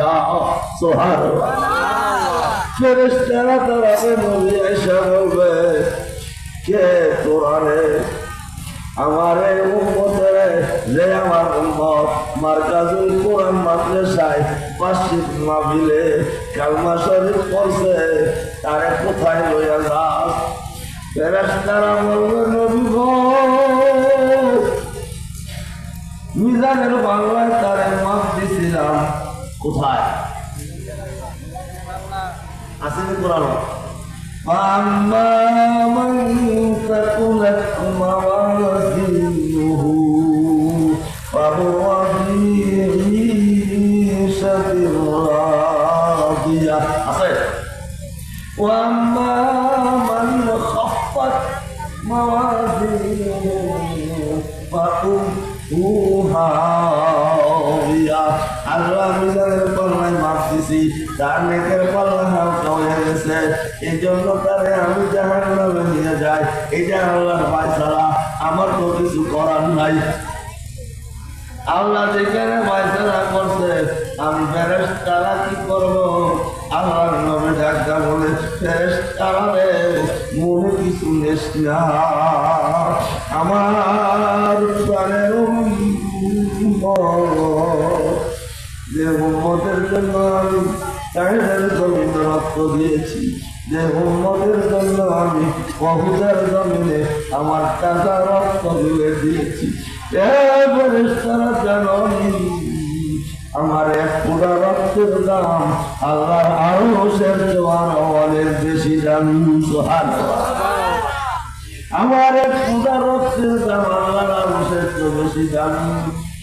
যাও সোহার ফেরেশতারা তারাবে নবী এসে বলবে কে তোরারে আমার এই উম্মতের যে আমার উম্মত? মার্কাজুল কোরআন মাদ্রাসায় বার্ষিক মাহফিলে কালমা শরীফ পড়ছে, তারে কোথায় লইয়া যাস ফেরেশতারা বলবে, নবী মিজানের বাংলায় তারে মাপ দিছিলাম কোথায় আসেনি কোরআন فأما من ثقلت দিছি তার নেকের পাল্লা হালকা হয়ে গেছে। এই জন্য তারে আমি জাহান নামে নিয়ে যাই। এটা আল্লাহর ফায়সালা, আমার তো কিছু করার নাই। আল্লাহ যেখানে ফায়সালা করছে, আমি ফেরেস তারা কি করব? আল্লাহর নবী ডাক্তার বলে ফেরেস তারা রে, মনে কিছু নেস না। আমার প্রাণের যে উম্মতের জন্য আমি চাহিদার জমিনে রক্ত দিয়েছি। যে উম্মতের জন্য আমি বহুদের জমিনে আমার টাকা রক্ত দিয়ে দিয়েছি। জানো আমার এক পুরা রক্তের দাম আল্লাহর আরও শেষ জোয়ার অনেক বেশি দাম সোহান আমার এক পূজা রক্তের দাম আল্লাহর আরও শেষ বেশি দাম।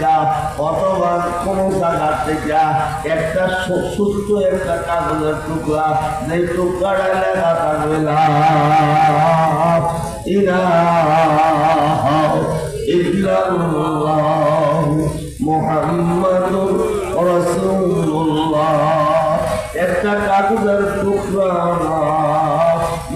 থেকে অথবা কোনো জায়গা থেকে একটা ছোট্ট একটা কাগজের টুকরা যে টুকরাটা লেখা থাকবে একটা কাগজের টুকরা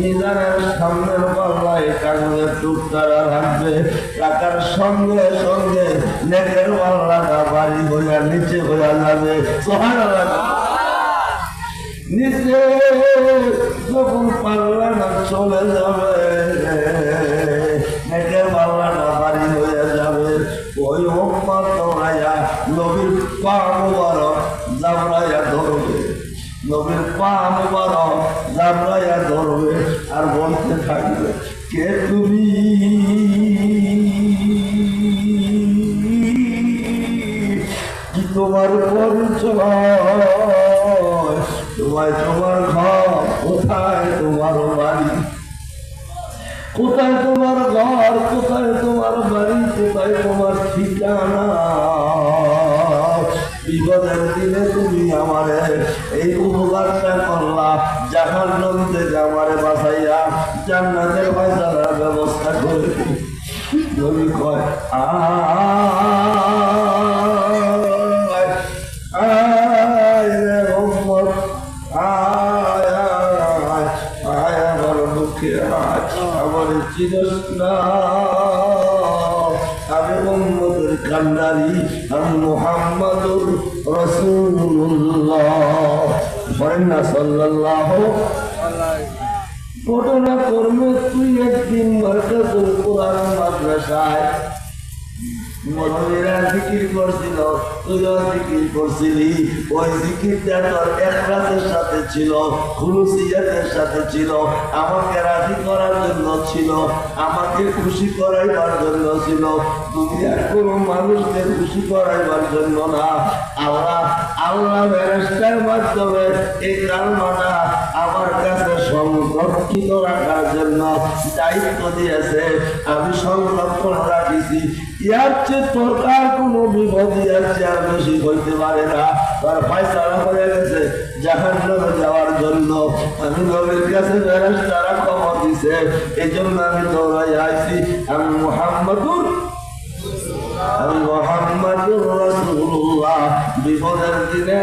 মিজানের সামনের পাল্লায় কাগজের টুকরা রাখবে টাকার সঙ্গে সঙ্গে নেটের পাল্লাটা বাড়ি হইয়া নিচে হইয়া যাবে। নিচে যখন পাল্লাটা চলে যাবে নেটের পাল্লাটা বাড়ি হয়ে যাবে। ওই হোম্মা তোরাইয়া নবীর পা মুবারক জাবরাইয়া ধরবে। নবীর পা মুবারক জাবরাইয়া বলতে থাকবে কে তুমি তোমার তোমায় তোমার ঘর, কোথায় তোমার বাড়ি? কোথায় তোমার ঘর, কোথায় তোমার বাড়ি, কোথায় তোমার ঠিকানা? বিপদের দিনে তুমি আমারে এই উপকারটা করলা জাহান নদী থেকে আমারে বাঁচাইয়া জান্নাতের পয়সার ব্যবস্থা করে নবী কয় আমার চিরস না আমি মোহাম্মদের কান্ডারি, আমি মোহাম্মদুর রসুল্লাহ বলেন না, সাল্লাল্লাহ ঘটনা কর্মে তুই একদিন কোরআন মাদ্রাসায়। জিকির করছিল তুইও জিকির করছিলি। ওই জিকিরটা তোর একরাতের সাথে ছিল, খুলুসিয়াতের সাথে ছিল, আমাকে রাজি করার জন্য ছিল, আমাকে খুশি করাইবার জন্য ছিল। দুনিয়ার কোনো মানুষকে খুশি করাইবার জন্য না। আল্লাহ আল্লাহ ফেরেশতার মাধ্যমে এই কালমাটা আমার কাছে রাখার জন্য দায়িত্ব দিয়েছে। আমি সংরক্ষণ রাখিছি ইয়ার চেয়ে তোর আর কোনো বিপদ ইয়ার চেয়ে বেশি হইতে পারে না। তার ফাইসালা হয়ে গেছে জাহান নামে যাওয়ার জন্য। আমি নবীর কাছে বেরাস তারা খবর দিছে। এই জন্য আমি দৌড়াই আইছি। আমি মোহাম্মদুর মোহাম্মদুর রাসূলুল্লাহ। বিপদের দিনে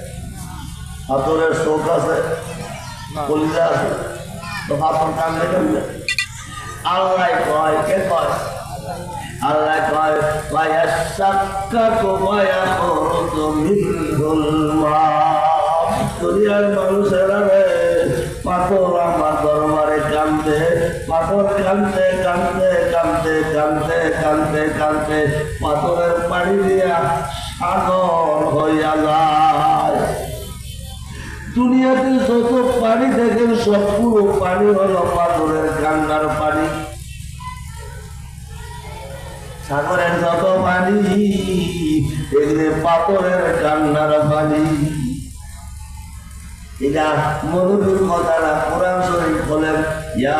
পাথরের চোখ আছে কলিজা আছে তো পাথর কান্দে কান্দে। আল্লাহ কয় কে কয়? আল্লাহ কয় ওয়ায়াশাক্কাকু ওয়ায়াখরুজু মিনহুল মা দুনিয়ার মানুষেরা রে পাথর আমার দরবারে কান্দে পাথর কান্দে কান্দে কান্দে কান্দে কান্দে কান্দে। পাথরের পানি দিয়া সাগর হইয়া যায়। দুনিয়াতে যত পানি দেখেন, সব পুরো পানি হলো পাথরের কান্নার পানি। সাগরের যত পানি এগুলো পাথরের কান্নার পানি। এটা মনুবীর কথা না কোরআন শরীফ বলেন, ইয়া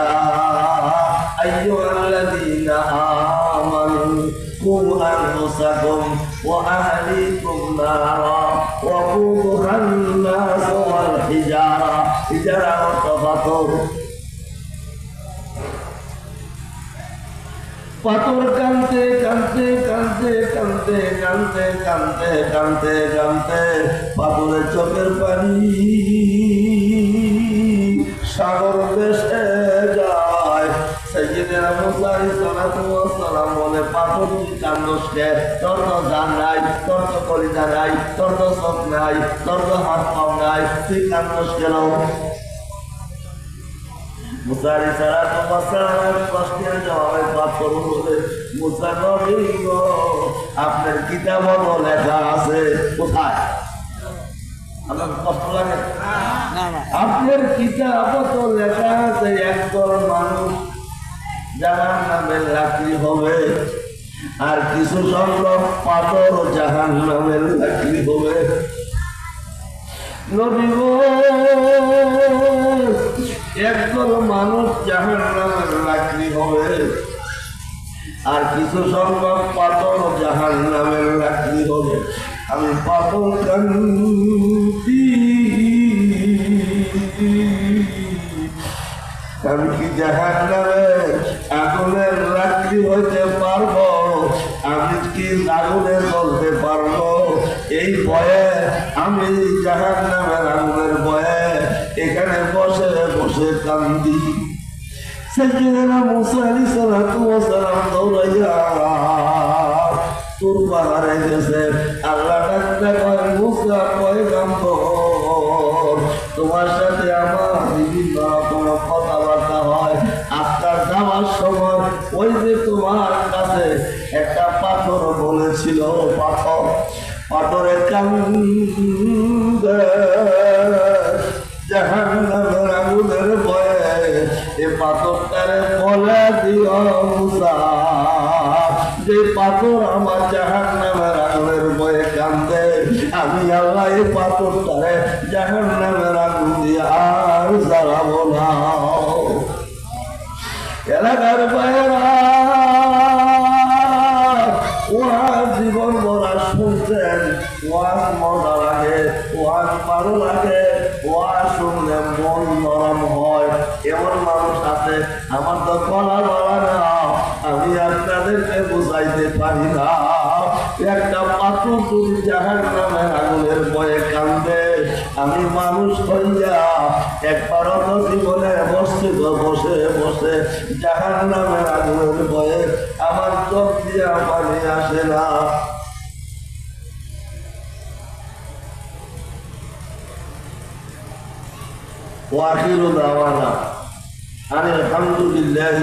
আইয়ুহাল্লাযীনা পাথর কানতে কানতে কানতে কানতে কানতে কানতে কানতে কানতে পাথরের চোখের পানি সাগর দেশে যায়। সাইয়েদেরা মুসা আলাইহিস সালাতু সালাম বলে, পাথর তুই কান্দস কে তোর নাই, তোর তো নাই, তোর নাই, তোর হাত পাও নাই, তুই কান্দস কেন? মুসারি সারা তোমার সারা জবাবে পাথর বলে মুসা নবী আপনার কিতাব লেখা আছে কোথায়? আমার কষ্ট লাগে? আপনার কিতাব তো লেখা আছে একদল মানুষ জাহান নামের লাকড়ি হবে আর কিছু সংখ্যক পাথর জাহান নামের লাকড়ি হবে। নবী একদল মানুষ জাহান নামের লাকড়ি হবে। আর কিছু সংখ্যক পাথর জাহান নামের লাকড়ি হবে। আমি পাথর কান্তি আমি কি জাহান নামে আগুনের লাকড়ি হইতে পারব? আমি কি আগুনে চলতে পারব? এই ভয়ে আমি জাহান এখানে বসে বসে কান্দি। তোমার সাথে আমার বিভিন্ন রকম কথাবার্তা হয়। আজকাল যাওয়ার সময় ওই যে তোমার কাছে একটা পাথর বলেছিল, পাথর। পাথরে কান্দে। দিও মুসা। যে পাথর আমার জাহান্নামের আগুনের ভয়ে কান্দে আমি আল্লাহ এই পাথরটারে জাহান্নামের আগুন দিয়ে আর জ্বালাবো না। এলাকার বাইরা জীবন ভরা শুনছেন, ওয়াজ মজা লাগে ওয়াজ ভালো লাগে ওয়াজ শুনলে মন নরম হয়। এমন মানুষ আছে, আমার তো গলা গলা না। আমি আপনাদেরকে বুঝাইতে পারি না। একটা পাথর যদি জাহান নামে আগুনের বয়ে কান্দে, আমি মানুষ হইয়া একবার অত জীবনে বসে বসে বসে জাহান নামে আগুনের বয়ে আমার চোখ দিয়া পানি আসে না। ওয়াকিল দাওয়ানা। আমি আলহামদুলিল্লাহ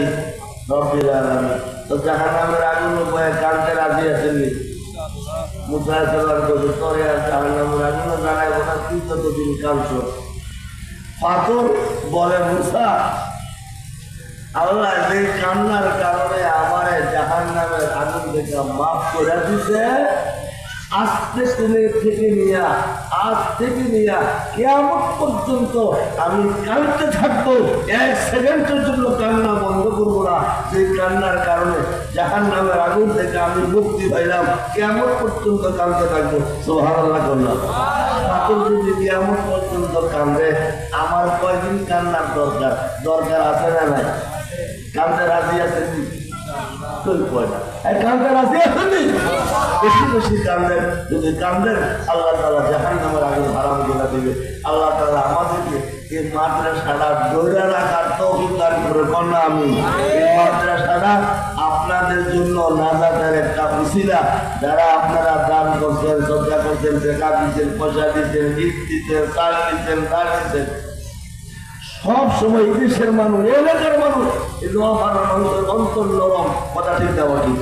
রব্বিল আলামিন। তো জাহান্নামের আগুন বয়ে কানতে রাজি আছেননি? মুসা সাল্লাম কইছে তোরে আর জাহান্নামের আগুন জানাই ওটা তুই যতদিন কানছ পাথর বলে, মুসা, আল্লাহ যে কান্নার কারণে আমারে জাহান্নামের আগুন থেকে মাফ করে দিছে আজ থেকে থেকে নিয়া, আজ থেকে নিয়া কেমন পর্যন্ত আমি কাঁদতে থাকব। এক সেকেন্ডের জন্য কান্না বন্ধ করব না। সেই কান্নার কারণে জাহান নামের আগুন থেকে আমি মুক্তি পাইলাম কেমন পর্যন্ত কাঁদতে থাকব। সোহার আল্লাহ করলাম ঠাকুর যদি কেমন পর্যন্ত কান্দে আমার কয়দিন কান্নার দরকার? দরকার আছে না নাই? কান্দে রাজি আছে কান্দে রাজি আছে বেশি বেশি কান্দেন যদি কান্দেন আল্লাহ তালা জাহান নামের আগে হারাম করে দিবে। আল্লাহ তালা আমাদেরকে এই মাদ্রাসাটা ধরে রাখার তৌফিক দান করে কন্যা আমি। এই মাদ্রাসাটা আপনাদের জন্য নাজাতের একটা উসিলা। যারা আপনারা দান করছেন শ্রদ্ধা করছেন টাকা দিচ্ছেন পয়সা দিচ্ছেন গিফট দিচ্ছেন চাল দিচ্ছেন দান দিচ্ছেন সব সময় দেশের মানুষ এলাকার মানুষ অন্তর নরম কথা ঠিক দেওয়া ঠিক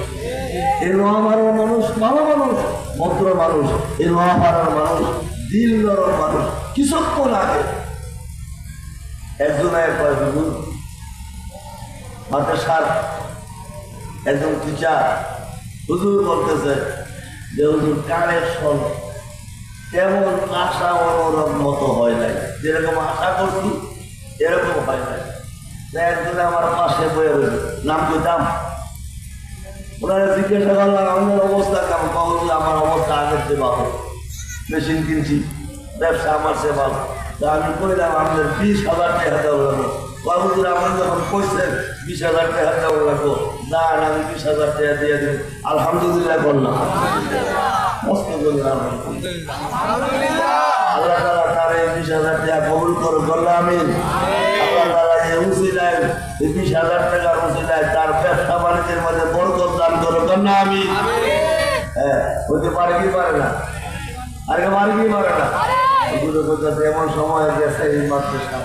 নোয়াপাড়ার মানুষ ভালো মানুষ, ভদ্র মানুষ নোয়াপাড়ার মানুষ, দিল নরম মানুষ কিছুক্ষণ আগে? একজন এক কয় একজন টিচার, হুজুর বলতেছে যে, হুজুর, কানের শোন তেমন আশা অনুরোধ মতো হয় নাই। যেরকম আশা করছি, এরকম হয় নাই। তা একদিন আমার পাশে বয়ে নাম কি দাম? ওনারা জিজ্ঞাসা করলাম আমাদের অবস্থা কেমন? কখন আমার অবস্থা আগের চেয়ে ভালো। মেশিন কিনছি, ব্যবসা আমার সে ভালো। তা আমি কইলাম আমাদের বিশ হাজার টাকা দেওয়া লাগল বাবুদের আমার যখন কইছেন, বিশ হাজার টাকা দেওয়া লাগবো। না আমি বিশ হাজার টাকা দিয়ে দিন আলহামদুলিল্লাহ করলাম মস্ত করি আলহামদুলিল্লাহ আল্লাহ তার এই বিশ হাজার টাকা কবুল করে করলে আমি আল্লাহ বিশ হাজার তার ব্যবসা বাণিজ্যের মধ্যে বরকত দান কন্যা আমি? হ্যাঁ হতে পারে কি পারে না। আর কে পারে কি পারে না? এগুলো কোথাও এমন সময় গেছে এই মাদ্রাসা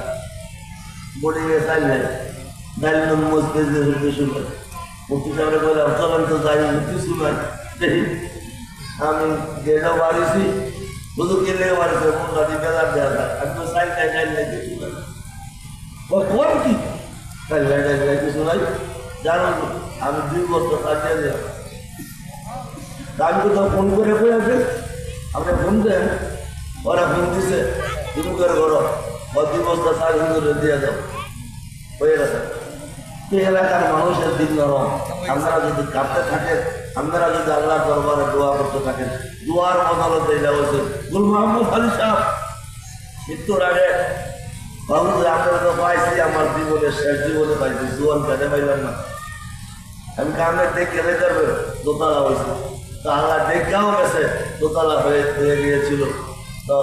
বডি গেছে নাই। মুক্তি বললাম চলেন তো যাই কিছু আমি গেলেও বাড়িছি। বুধু গেলেও বাড়িছে মুন্ডা দিয়ে বেলার দেওয়া যায়। আমি তো চাই চাই চাই নাই কিছু নাই ও কোন কি? চাই চাই চাই চাই কিছু নাই। জানো আমি দুই বছর কাটিয়ে আমি কোথাও ফোন করে কই আছে আপনি ফোন দেন, ওরা ফোন দিছে, তুমি করে করো অতি বস্তা সাড়ে করে দিয়ে যাও হয়ে গেছে। এই এলাকার মানুষের দিন নরম। আপনারা যদি কাঁদতে থাকেন, আপনারা যদি আল্লাহ দরবারে দোয়া করতে থাকেন, দোয়ার বদলতে এটা হচ্ছে গুল মোহাম্মদ আলী সাহেব, মৃত্যুর আগে বাবু আপনারা তো পাইছি, আমার জীবনে, শেষ জীবনে পাইছি, জোয়ান কেটে পাইলাম না। আমি কামে দেখে রেখে দোতলা হয়েছে তো আল্লাহ দেখেও গেছে দোতলা হয়ে হয়ে গিয়েছিল তো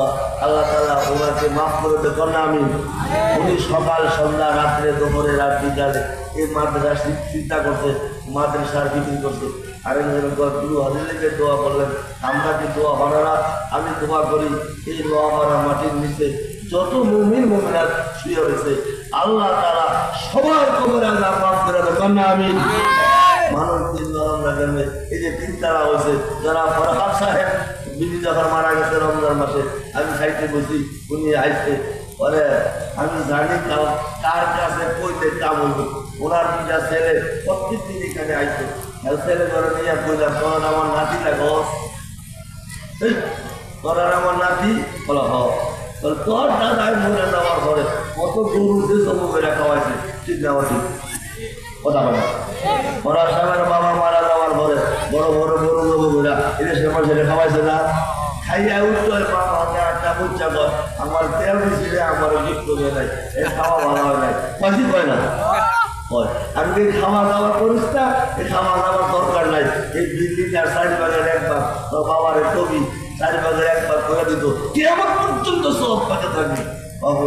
আল্লাহ তালা ওনাকে মাফ করে দেখুন আমি। উনি সকাল সন্ধ্যা রাত্রে দুপুরে রাত বিকালে এই মাদ্রাসা চিন্তা করছে মাদ্রাসার বিক্রি করছে। আরেকজন গুরু হাজিরকে দোয়া করলেন আমরা কি দোয়া হনারা আমি দোয়া করি। এই দোয়া মারা মাটির নিচে যত মুমিন মুমিনা শুয়ে রয়েছে। আল্লাহ তারা সবার কবর আল্লাহ মাফ করে দেখুন আমি। মানুষ দিন এই যে তিন হয়েছে যারা সাহেব বিনি যখন মারা গেছে রমজান মাসে আমি খাইতে বসি উনি আইসে পরে আমি জানি কার কাছে কইতে ওনার ছেলে প্রত্যেক দিন এখানে আইসে ছেলে নিয়ে কইলাম আমার এই, তোর আমার নাতি? বলো হ। তোর দাদাই মরে যাওয়ার পরে কত করে খাওয়াইছে ঠিক না কথা বলে। ওরা বাবা মারা বড় বড় গরু জমু এদের সে ছেলে খাওয়াইছে না খাইয়া উঠতে হয় একটা বুঝা কর, আমার তেল দিছিলে আমার গিফট করে নাই। এই খাওয়া ভালো হয় নাই। কয়টি কয় না? হয়। আমি এই খাওয়া দাওয়া করিস না, এই খাওয়া দাওয়ার দরকার নাই। এই বিল্ডিংটার চারি বাগের একবার তোর বাবার কবি, চারি বাগের একবার করে দিত। কি আমার পর্যন্ত সব পাকে থাকবে। বাবু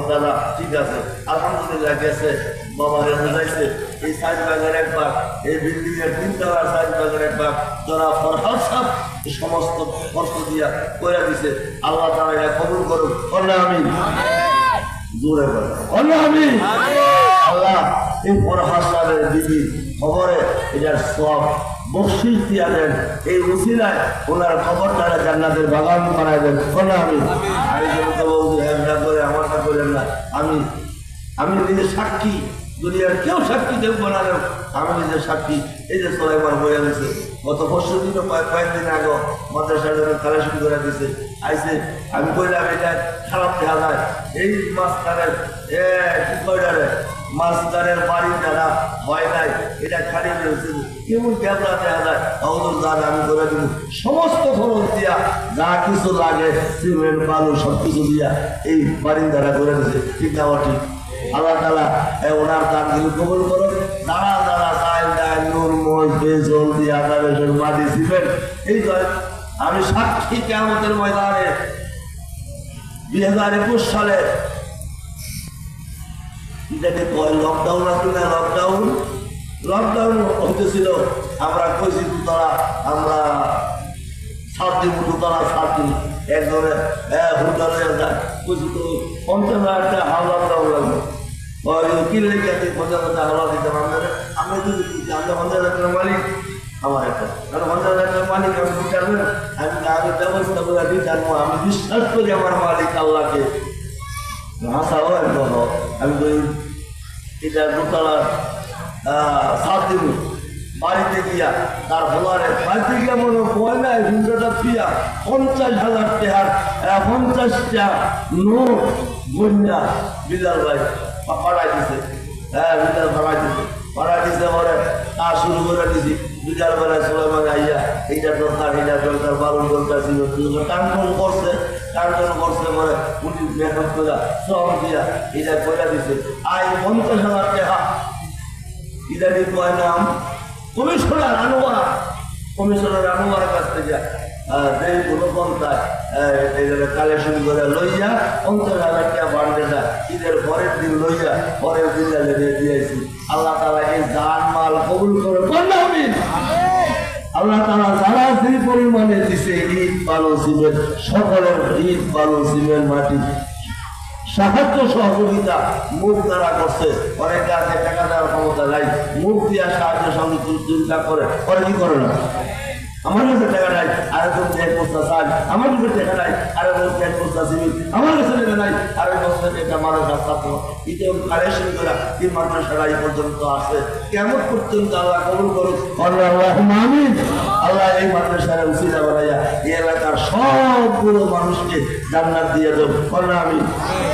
ঠিক আছে। আলহামদুলিল্লাহ গেছে বাবারে বুঝাইছে এই সাইড বাগের একবার, এই বিল্ডিং এর তিনতলার একবার, যারা সাহ সমস্ত কষ্ট দিয়া দিছে, আল্লাহ তারা এটা কবুল করুক। বললে আমি জোরে বললে আমি আল্লাহ, এই দিদি খবরে এটার সব বকশিস দিয়া দেন। এই উসিলায় ওনার খবরটা জান্নাতের বাগান বানায় দেন। বলে আমি আমি যেহেতু করেন না, আমি আমি নিজের সাক্ষী, দুনিয়ার কেউ সাক্ষী দেখব না। আমি নিজের সাক্ষী, এই যে সোলাইবার বয়ে গেছে গত বছর দিন কয়েক দিন আগে মাদ্রাসার জন্য কালেকশন করে দিছে আইসে আমি কইলাম এটা খারাপ দেখা এই মাস্টারের, এ, কি কইলারে মাস্টারের বাড়ি যারা হয় নাই এটা খালি রয়েছে কেমন ক্যামেরা দেখা যায়? অদর দান আমি করে দিব, সমস্ত খরচ দিয়া যা কিছু লাগে সিমেন্ট বালু সব কিছু দিয়া এই বারিন্দারা করে দিছে। ঠিক না ঠিক আল্লাহ তালা ওনার দানগুলো কবল করো, দাঁড়া দাঁড়া চাল ডাল নুন মোজ বেজল দিয়ে আদা বেসন মাটি সিমেন্ট এই আমি সাক্ষী কেমতের ময়দানে দুই হাজার একুশ সালে এটাকে কয় লকডাউন আছে না লকডাউন লকডাউন হতেছিল আমরা কইছি তারা আমরা সাত দিন দুতলা, সাত দিন একজনে হোটেলে যায় কইছি তো, পঞ্চাশ হাজার টাকা হাওলা লাগবে। আমি যদি মালিক আমার একটা। কারণ মালিক আমি আমি আগে ব্যবস্থা করে জানব আমি বিশ্বাস করি আমার মালিক আল্লাহকে। হাসাও একদম আমি কই এটা দোতলা সাত দিন বাড়িতে গিয়া তার ফলারে বাড়িতে গিয়া মনে হয় না হিন্দুটা ফিয়া পঞ্চাশ হাজার আহ, পঞ্চাশটা নোট বন্যা বিলাল ভাই পা- দিছে হ্যাঁ বিলাল পাঠাই দিছে। পাঠাই দিছে পরে কাজ শুরু করে দিছি। বিকাল বেলায় সুলাইমান আইয়া এইটা দরকার এইটা দরকার বারণ দরকার ছিল টানটন করছে টানটন করছে পরে উনি মেকআপ করে সব দিয়া এটা দিছে। আই পঞ্চাশ হাজার টাকা। নাম? কমিশনার আনোয়ার। কমিশনার কাছ থেকে কোনো পন্থায় কালেকশন করে লইয়া পঞ্চাশ হাজার টাকা বাড়তে না ঈদের পরের দিন লইয়া পরের দিন দিয়েছি। আল্লাহ তালাকে জান মাল কবুল করে বললে আমি আল্লাহ তালা যারা যে পরিমাণে দিছে ঈদ পালন শিবের সকলের ঈদ পালন শিবের মাটি। সাহায্য সহযোগিতা মুখ দ্বারা করছে। অনেকে আছে, টাকা দেওয়ার ক্ষমতা নাই। মুখ দিয়ে সাহায্য সহযোগিতা করে, পরে কি করে না? আমার কাছে টাকা নাই, আর একজন এক বস্তা চাল আমার কাছে টাকা নাই, আর এক বস্তা সিমেন্ট আমার কাছে টাকা নাই, আর এক বস্তা এটা মানুষ ছাত্র এটা কালেকশন করা, এই মাদ্রাসারা এই পর্যন্ত আছে। কেমন পর্যন্ত আল্লাহ কবুল করুক? আল্লাহ আমিন। আল্লাহ এই মাদ্রাসার উচিলা বানাইয়া এই এলাকার সবগুলো মানুষকে জান্নাত দিয়ে দেব। আল্লাহ আমি।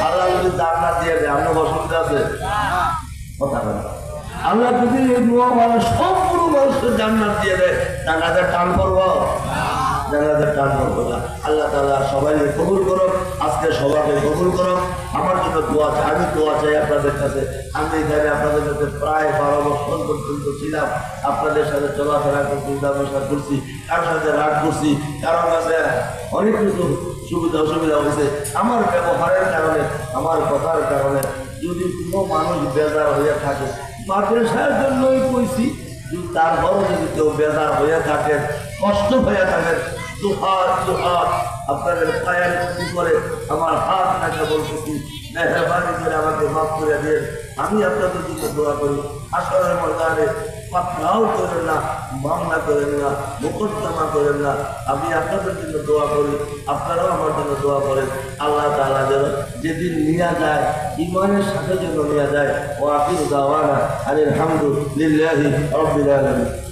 আল্লাহ যদি জান্নাত দিয়ে দেয়, আপনার অসুবিধা আছে? কথা বলেন। আল্লাহ যদি এই দোয়া বলা সবগুলো মানুষকে জান্নাত দিয়ে দেয়, জান্নাতের টান করব জান্নাতের টান করব না। আল্লাহ তাআলা সবাইকে কবুল করো আজকে সবাইকে কবুল করো আমার জন্য দোয়া চাই আমি দোয়া চাই আপনাদের কাছে। আমি এখানে আপনাদের কাছে প্রায় বারো বছর পর্যন্ত ছিলাম। আপনাদের সাথে চলাফেরা করছি ব্যবসা করছি কারোর সাথে রাগ করছি, কারোর কাছে অনেক কিছু সুবিধা অসুবিধা হয়েছে। আমার ব্যবহারের কারণে, আমার কথার কারণে যদি কোনো মানুষ বেজার হয়ে থাকে মাদ্রাসার জন্যই কইছি তার তারপরও যদি কেউ বেজার হয়ে থাকে, কষ্ট হয়ে থাকে দুহাত দুহাত আপনাদের পায়ের কি করে আমার হাত নাকে বলতেছি, মেহরবানি করে আমাকে মাফ করে দিয়ে আমি আপনাদের জন্য দোয়া করি। আসরের ময়দানে পাকড়াও করেন না, মামলা করেন না, মোকদ্দমা করেন না। আমি আপনাদের জন্য দোয়া করি, আপনারাও আমার জন্য দোয়া করেন। আল্লাহ তালা যেন যেদিন নিয়ে যায় ইমানের সাথে যেন নিয়ে যায় ও আপিল দাওয়ানা আর রব্বিল আলামিন।